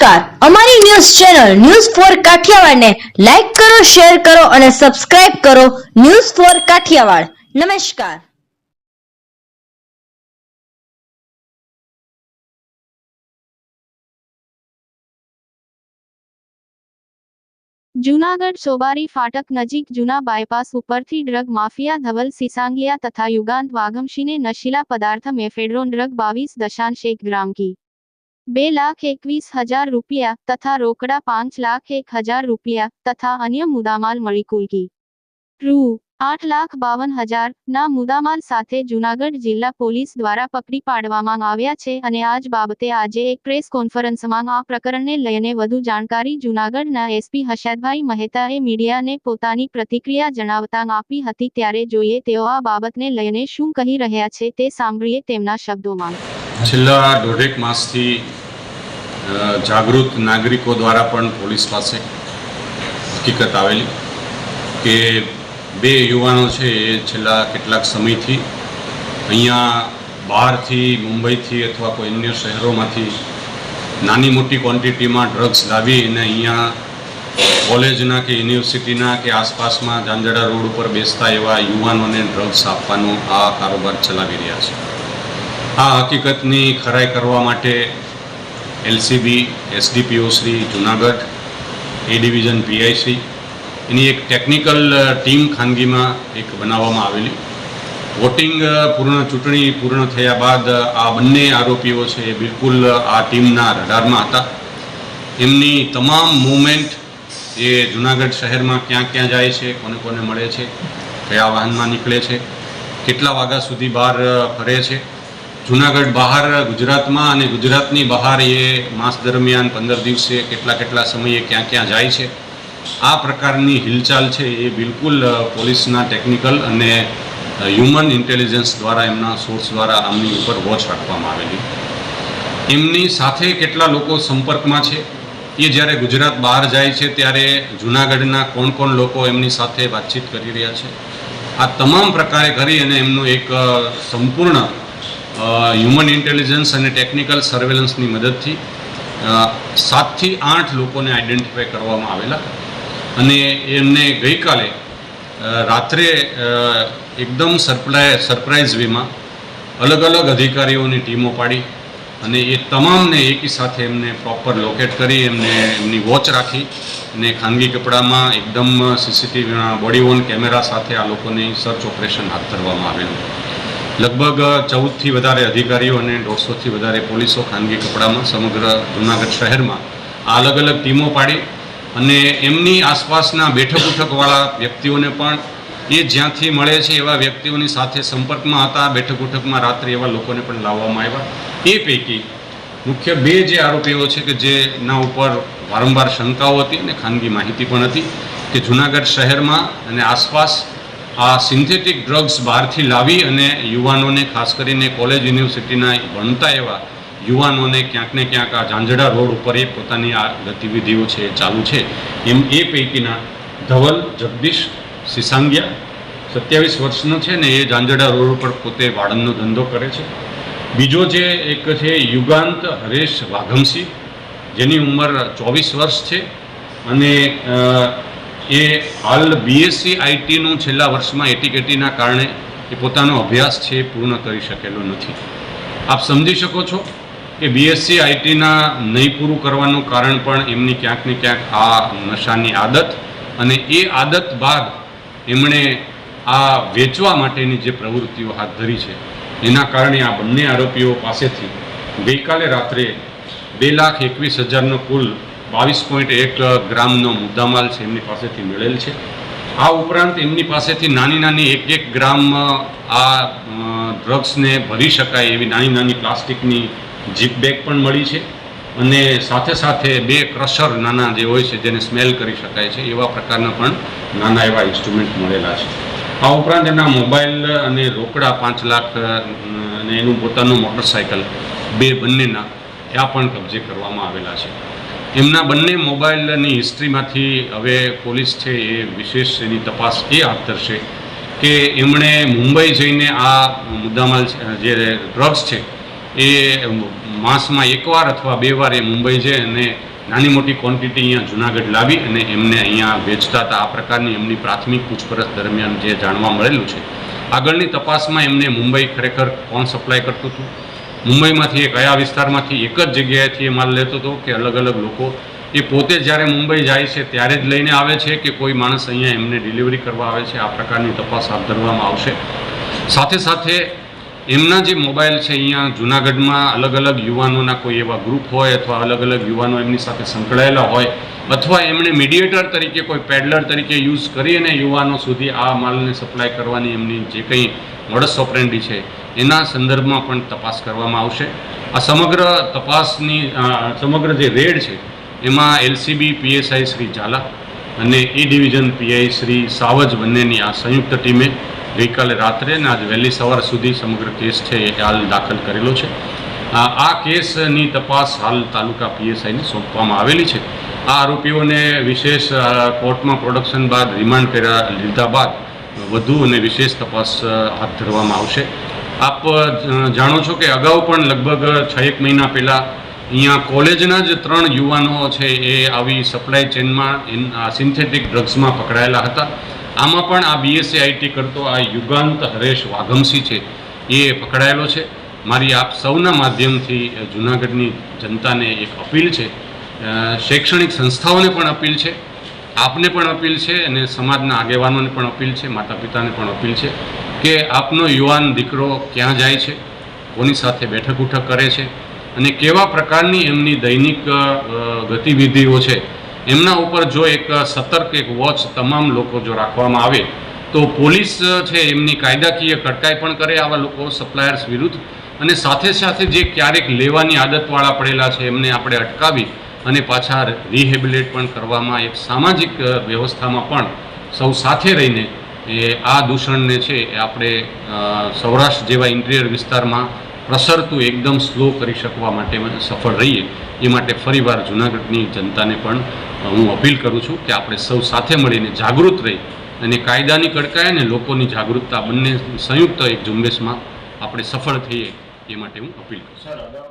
નમસ્કાર. અમારી news channel news four કાઠિયાવાડને લાઈક કરો, શેર કરો અને સબસ્ક્રાઇબ કરો ન્યૂઝ ફોર કાઠિયાવાડ. નમસ્કાર. જૂનાગઢ સોબારી ફાટક નજીક જૂના બાયપાસ ઉપરથી ડ્રગ માફિયા, ધવલ સિસાંગિયા તથા યુગાંત વાઘમશીને નશીલા પદાર્થ, મેફેડ્રોન ડ્રગ બાવીસ દશાંશ એક ગ્રામ કી. બે લાખ એકવીસ હજાર રૂપિયા તથા રોકડા પાંચ લાખ એક હજાર રૂપિયા તથા અન્ય મુદ્દામાલ મળી કુલકી. રૂ. આઠ લાખ બાવન હજાર ના મુદ્દામાલ સાથે જૂનાગઢ જિલ્લા પોલીસ દ્વારા પકડી પાડવામાં આવ્યા છે અને આજ બાબતે આજે એક પ્રેસ કોન્ફરન્સમાં આ પ્રકરણને લઈને વધુ જાણકારી જૂનાગઢના એસપી હર્ષદભાઈ મહેતાએ મીડિયાને પોતાની પ્રતિક્રિયા જણાવતા આપી હતી ત્યારે જોઈએ તેઓ આ બાબતને લઈને શું કહી રહ્યા છે તે સાંભળીએ તેમના શબ્દોમાં. છેલ્લા દોઢેક માસથી જાગૃત નાગરિકો દ્વારા પણ પોલીસ પાસે હકીકત આવેલી કે બે યુવાનો છે એ છેલ્લા કેટલાક સમયથી અહીંયા બહારથી મુંબઈથી અથવા કોઈ અન્ય શહેરોમાંથી નાની મોટી ક્વોન્ટિટીમાં ડ્રગ્સ લાવી અને અહીંયા કોલેજના કે યુનિવર્સિટીના કે આસપાસમાં જાંજડા રોડ ઉપર બેસતા એવા યુવાનોને ડ્રગ્સ આપવાનો આ કારોબાર ચલાવી રહ્યા છે. આ હકીકતની ખરાઈ કરવા માટે LCB, SDPO Shri Junagadh, A division PIC એની એક ટેકનિકલ ટીમ ખાનગીમાં એક બનાવવામાં આવેલી. વોટિંગ પૂર્ણ ચૂંટણી પૂર્ણ થયા બાદ આ બંને આરોપીઓ છે એ બિલકુલ આ ટીમના રડારમાં હતા. એમની તમામ મૂવમેન્ટ એ જુનાગઢ શહેરમાં ક્યાં ક્યાં જાય છે, કોને કોને મળે છે, કયા વાહનમાં નીકળે છે, કેટલા વાગ્યા સુધી બહાર ફરે છે જુનાગઢ બહાર, ગુજરાતમાં અને ગુજરાતની બહાર એ માસ દરમિયાન પંદર દિવસે કેટલા કેટલા સમયે ક્યાં ક્યાં જાય છે, આ પ્રકારની હિલચાલ છે એ બિલકુલ પોલીસના ટેકનિકલ અને હ્યુમન ઇન્ટેલિજન્સ દ્વારા એમના સોર્સ દ્વારા આમની ઉપર વોચ રાખવામાં આવેલી. એમની સાથે કેટલા લોકો સંપર્કમાં છે, એ જ્યારે ગુજરાત બહાર જાય છે ત્યારે જુનાગઢના કોણ કોણ લોકો એમની સાથે વાતચીત કરી રહ્યા છે, આ તમામ પ્રકારે કરી અને એમનું એક સંપૂર્ણ હ્યુમન ઇન્ટેલિજન્સ અને ટેકનિકલ સર્વેલન્સની મદદથી સાતથી આઠ લોકોને આઈડેન્ટિફાય કરવામાં આવેલા. અને એમને ગઈકાલે રાત્રે એકદમ સરપ્રાઈ સરપ્રાઇઝ વેમાં અલગ અલગ અધિકારીઓની ટીમો પાડી અને એ તમામને એકી સાથે એમને પ્રોપર લોકેટ કરી, એમને એમની વોચ રાખી અને ખાનગી કપડામાં એકદમ સીસીટીવીના બોડી ઓન કેમેરા સાથે આ લોકોની સર્ચ ઓપરેશન હાથ ધરવામાં આવેલું. લગભગ ચૌદથી વધારે અધિકારીઓ અને દોઢસોથી વધારે પોલીસો ખાનગી કપડામાં સમગ્ર જૂનાગઢ શહેરમાં આ અલગ અલગ ટીમો પાડી અને એમની આસપાસના બેઠક ઉઠકવાળા વ્યક્તિઓને પણ એ જ્યાંથી મળે છે એવા વ્યક્તિઓની સાથે સંપર્કમાં હતા. બેઠક ઉઠકમાં રાત્રે એવા લોકોને પણ લાવવામાં આવ્યા. એ પૈકી મુખ્ય બે જે આરોપીઓ છે કે જેના ઉપર વારંવાર શંકાઓ હતી અને ખાનગી માહિતી પણ હતી કે જૂનાગઢ શહેરમાં અને આસપાસ આ સિન્થેટિક ડ્રગ્સ બહારથી લાવી અને યુવાનોને, ખાસ કરીને કોલેજ, યુનિવર્સિટીના ભણતા એવા યુવાનોને ક્યાંક ને ક્યાંક આ ઝાંઝડા રોડ ઉપર એ પોતાની આ ગતિવિધિઓ છે ચાલુ છે. એમ એ પૈકીના ધવલ, જગદીશ સિસાંગિયા સત્યાવીસ વર્ષનો છે ને એ ઝાંઝડા રોડ ઉપર પોતે વાળંદનો ધંધો કરે છે. બીજો જે એક છે યુગાંત હરેશ વાઘમસિંહ, જેની ઉંમર ચોવીસ વર્ષ છે અને એ હાલ બીએસસી આઈટીનું છેલ્લા વર્ષમાં એટીકેટીના કારણે એ પોતાનો અભ્યાસ છે એ પૂર્ણ કરી શકેલો નથી. આપ સમજી શકો છો કે બીએસસી આઈટીના નહીં પૂરું કરવાનું કારણ પણ એમની ક્યાંક ને ક્યાંક આ નશાની આદત અને એ આદત બાદ એમણે આ વેચવા માટેની જે પ્રવૃત્તિઓ હાથ ધરી છે, એના કારણે આ બંને આરોપીઓ પાસેથી ગઈકાલે રાત્રે બે લાખ એકવીસ હજારનો કુલ બાવીસ પોઈન્ટ એક ગ્રામનો મુદ્દામાલ છે, એમની પાસેથી મળેલ છે. આ ઉપરાંત એમની પાસેથી નાની નાની એક એક ગ્રામ આ ડ્રગ્સને ભરી શકાય એવી નાની નાની પ્લાસ્ટિકની જીપ બેગ પણ મળી છે અને સાથે સાથે બે ક્રશર નાના જે હોય છે, જેને સ્મેલ કરી શકાય છે, એવા પ્રકારના પણ નાના એવા ઇન્સ્ટ્રુમેન્ટ મળેલા છે. આ ઉપરાંત એના મોબાઈલ અને રોકડા પાંચ લાખ અને એનું પોતાનું મોટરસાયકલ, બે બંનેના, ત્યાં પણ કબજે કરવામાં આવેલા છે. એમના બંને મોબાઈલની હિસ્ટ્રીમાંથી હવે પોલીસ છે એ વિશેષ એની તપાસ એ હાથ ધરશે કે એમણે મુંબઈ જઈને આ મુદ્દામાલ જે ડ્રગ્સ છે, એ માસમાં એકવાર અથવા બે વાર એ મુંબઈ છે અને નાની મોટી ક્વોન્ટિટી અહીંયા જુનાગઢ લાવી અને એમને અહીંયા વેચતા હતા. આ પ્રકારની એમની પ્રાથમિક પૂછપરછ દરમિયાન જે જાણવા મળેલું છે. આગળની તપાસમાં એમને મુંબઈ ખરેખર કોણ સપ્લાય કરતું હતું? મુંબઈમાંથી એ કયા વિસ્તારમાંથી એક જ જગ્યાએથી એ માલ લેતો હતો કે અલગ અલગ લોકો એ પોતે જ્યારે મુંબઈ જાય છે ત્યારે જ લઈને આવે છે કે કોઈ માણસ અહીંયા એમને ડિલિવરી કરવા આવે છે? આ પ્રકારની તપાસ હાથ ધરવામાં આવશે. સાથે સાથે એમના જે મોબાઈલ છે, અહીંયા જુનાગઢમાં અલગ અલગ યુવાનોના કોઈ એવા ગ્રુપ હોય અથવા અલગ અલગ યુવાનો એમની સાથે સંકળાયેલા હોય અથવા એમણે મીડિયેટર તરીકે કોઈ પેડલર તરીકે યુઝ કરીને યુવાનો સુધી આ માલને સપ્લાય કરવાની એમની જે કંઈ મોડસ ઓપરેન્ડી છે, એના સંદર્ભમાં પણ તપાસ કરવામાં આવશે. આ સમગ્ર તપાસની સમગ્ર જે રેડ છે, એમાં એલસીબી પીએસઆઈ શ્રી ઝાલા અને A division PI Shri Savaj બંનેની આ સંયુક્ત ટીમે ગઈકાલે રાત્રે અને આજ વહેલી સવાર સુધી સમગ્ર કેસ છે એ હાલ દાખલ કરેલો છે. આ કેસની તપાસ હાલ તાલુકા પીએસઆઈને સોંપવામાં આવેલી છે. આ આરોપીઓને વિશેષ કોર્ટમાં પ્રોડક્શન બાદ રિમાન્ડ કર્યા લીધા બાદ વધુ અને વિશેષ તપાસ હાથ ધરવામાં આવશે. આપ જાણો છો કે અગાઉ પણ લગભગ છ એક મહિના પહેલાં અહીંયા કોલેજના જ ત્રણ યુવાનો છે એ આવી સપ્લાય ચેનમાં સિન્થેટિક ડ્રગ્સમાં પકડાયેલા હતા. આમાં પણ આ બીએસસી આઈટી કરતો આ યુગાંત હરેશ વાઘમસી છે, એ પકડાયેલો છે. મારી આપ સૌના માધ્યમથી જૂનાગઢની જનતાને એક અપીલ છે. શૈક્ષણિક સંસ્થાઓને પણ અપીલ છે. આપને પણ અપીલ છે અને સમાજના આગેવાનોને પણ અપીલ છે માતા પિતાને પણ અપીલ છે કે આપનો યુવાન દીકરો ક્યાં જાય છે, કોની સાથે બેઠક ઉઠક કરે છે અને કેવા પ્રકારની એમની દૈનિક ગતિવિધિઓ છે, એમના ઉપર જો એક સતર્ક, એક વોચ તમામ લોકો જો રાખવામાં આવે, તો પોલીસ છે, એમની કાયદાકીય કટકાઈ પણ કરે આવા લોકો સપ્લાયર્સ વિરુદ્ધ. અને સાથે સાથે જે ક્યારેક લેવાની આદતવાળા પડેલા છે, એમને આપણે અટકાવી અને પાછા રિહેબિલેટ પણ કરવામાં એક સામાજિક વ્યવસ્થામાં પણ સૌ સાથે રહીને એ આ દૂષણને છે, એ આપણે સૌરાષ્ટ્ર જેવા ઇન્ટિરિયર વિસ્તારમાં પ્રસરતું એકદમ સ્લો કરી શકવા માટે સફળ રહીએ. એ માટે ફરીવાર જૂનાગઢની જનતાને પણ હું અપીલ કરું છું કે આપણે સૌ સાથે મળીને જાગૃત રહી અને કાયદાની કડકાઈ અને લોકોની જાગૃતતા બંને સંયુક્ત એક ઝુંબેશમાં આપણે સફળ થઈએ એ માટે હું અપીલ કરું